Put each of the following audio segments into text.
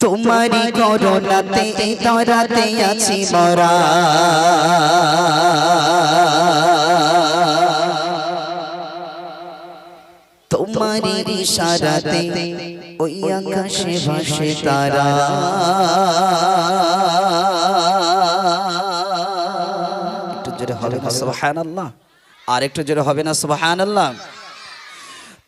তোমারি করোনাতে তরাতে আছি মরা। তোমারি ইশারাতে ওই আকাশে ভাসে তারা। একটু জোরে হবে না সুবহানাল্লাহ। আর একটু জোরে হবে না সুবহানাল্লাহ।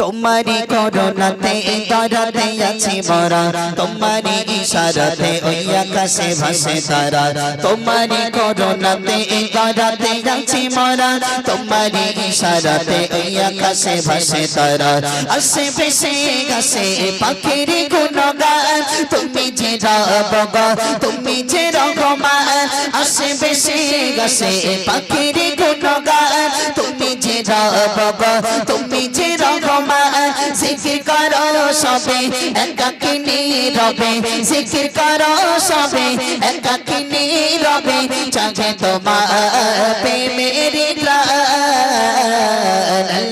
তোমারি করোনাতে তরাতে আছি মরা। তোমারি ইশারাতে ওই আকাশে ভাসে তারা। তোমারি করোনাতে তরাতে আছি মরা। তোমারি ইশারাতে ওই আকাশে ভাসে তারা। আসে ভেসে গাছে পাখির গুণগান। তুমি যে রব তুমি যে রহমান আসে ভেসে গাছে পাখির গুণগান। তুমি যে রব তুমি যে রহমান জিকির করো সবে একাকিনী রবে, জিকির করো সবে একাকিনী রবে চাহে তোমার প্রেমের আল্লাহ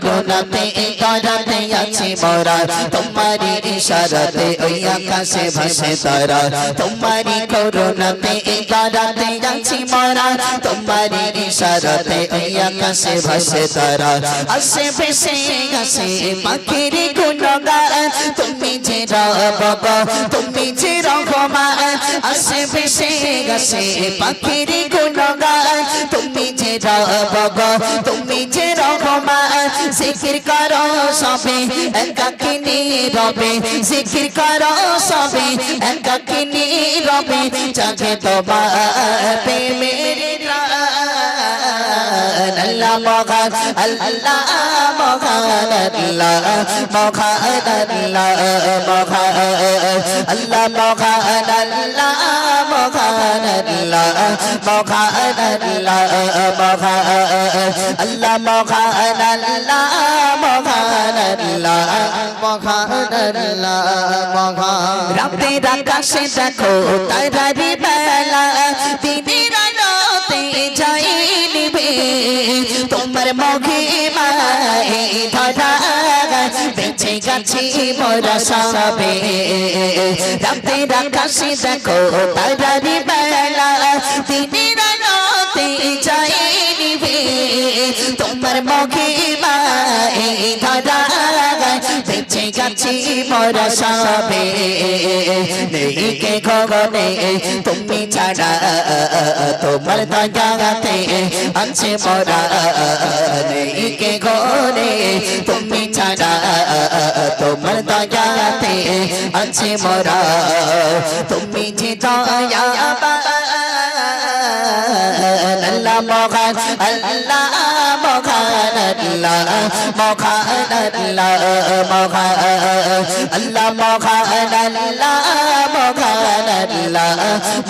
করোনাতে করাতে আছি মোরা। তোমারি ইশারাতে ওই আকাশে ভাসে তারা। তোমারি করোনাতে করাতে আছি মোরা। তোমারি ইশারাতে ওই আকাশে ভাসে তারা। আসে ভেসে আসে পাখির গুণগান। তুমি যে রব তুমি যে রহমান আসে ভেসে আসে পাখির গুণগান। তুমি যে রব তুমি যে রহমান, জিকির করো সবে, একাকিনি রবে, জিকির করো সবে, একাকিনি রবে চাহে তোমার প্রেমের আল্লাহ মগান আল্লাহ মগান আল্লাহ মগান আল্লাহ মগান আল্লাহ মগান আল্লাহ মগান আল্লাহ মগান আল্লাহ মগান আল্লাহ মগান আল্লাহ মগান আল্লাহ মগান আল্লাহ মগান রাতের আকাশে দেখো তারারি বেলা দিনের আলোতে যাই নিবে মহিমায় ধরা বেঁচে গেছি মোরা সবে। রাতে রাখাশি দেখো তারারি বেঁচে গেছি মোরা সবে। নেই কে গগনে, তুমি ছাড়া, তোমার দয়াতে আছে মোরা। নেই কে গনে তুমি ছাড়া, তোমার দয়াতে আছে মোরা। তুমি যে দয়া আল্লাহ মহান আল্লাহ মহান আল্লাহ মহান আল্লাহ মহান আল্লাহ মহান আল্লাহ মহান আল্লাহ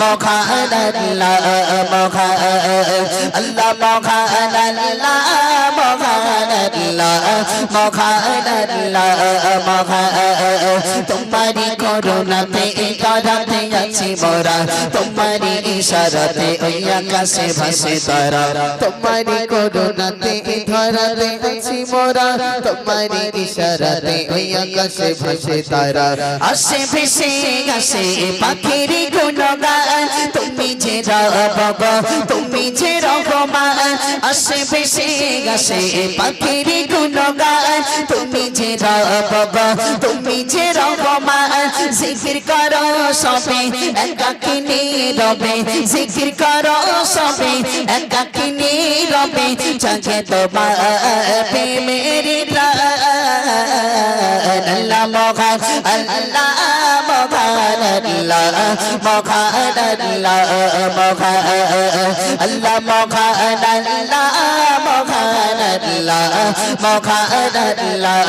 মহান আল্লাহ মহান আল্লাহ মহান আল্লাহ মহান আল্লাহ মহান আল্লাহ মহান তোমারি করুণাতে আছি মোরা তোমারি ইশারাতে ওই আকাশে ভাসে তারা। তোমারি করুণাতে ধরাতে আছি মোরা তোমারি ইশারাতে ওই আকাশে ভাসে তারা। আসে ভেসে গাছে পাখির গুণগান। তুমি যে রব তুমি যে রহমান। আসে ভেসে গাছে পাখির গুণগান। তুমি যে রব তুমি যে রহমান। জিকির করো সবে একাকিনী রবে, জিকির করো সবে একাকিনী রবে চাকে তোমার প্রেমেরি প্রাণ। আল্লাহ মগান আল্লাহ মগান আল্লাহ মগান আল্লাহ মগান আল্লাহ মগান আল্লাহ মগান আল্লাহ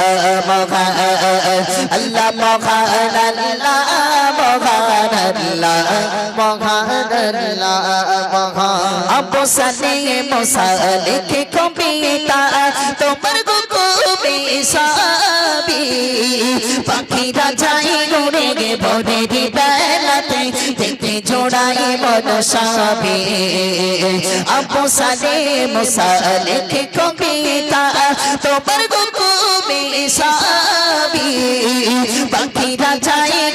মগান আল্লাহ মগান আল্লাহ মগান আল্লাহ মগান আল্লাহ মহান আবু সালে মোসালে কে কবিতা তোমার গুকুবে সাবি পাখিরা যাই উড়ে গে ভোরে বেলাতে দেখতে পাখিরা যাই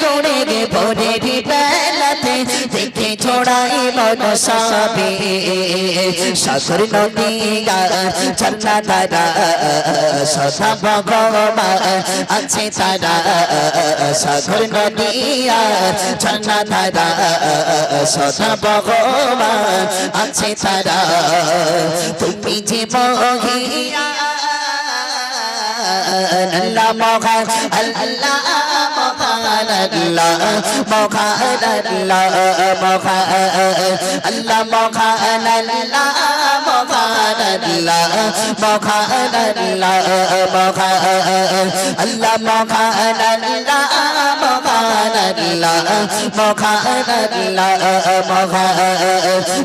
উড়ে গে ভোরে বেলাতে দেখে ছড়াই মন সাবে সাগর নদী ঝর্ণা তারা, সদা ভগবান আছে তারা। সাগর নদী ঝর্ণা তারা, সদা ভগবান আছে তারা। তুমি যে মহিয়া, আল্লাহ মহান, আল্লাহ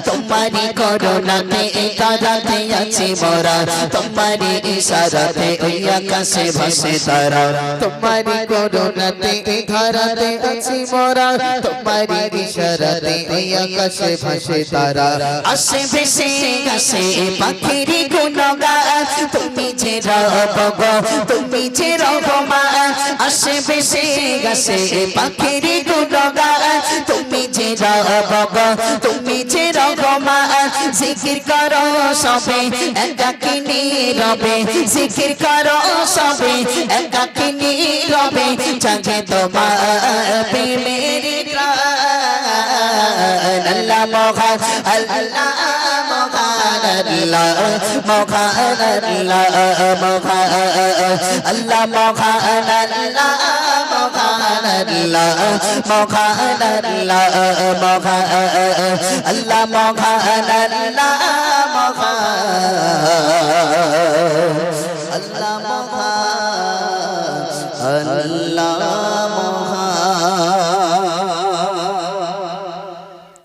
তোমারি করোনাতে কারাতে আছি মরা তোমারি ইশারাতে ওই আকাশে ভাসে তারা তোমারি করোনাতে ধরাতে আছি মোরা। তোমারি ইশারাতে ওই আকাশে ভাসে তারা। আসে ভেসে, আসে পাখির গুণগান। তুমি যে রব গো তুমি যে রহমান। আসে ভেসে, আসে পাখির গুণগান। তুমি যে রব গো তুমি যে রহমান। জিকির করো সবে একাকিনী রবে। জিকির করো সবে একাকিনী রবে। চাহে তোমার মেরে আল্লাহ মহান আল্লাহ মহান আল্লাহ মহান আল্লাহ মহান আল্লাহ মহান, আল্লাহ Allah Mohan Allah Mohan Allah Mohan Allah Mohan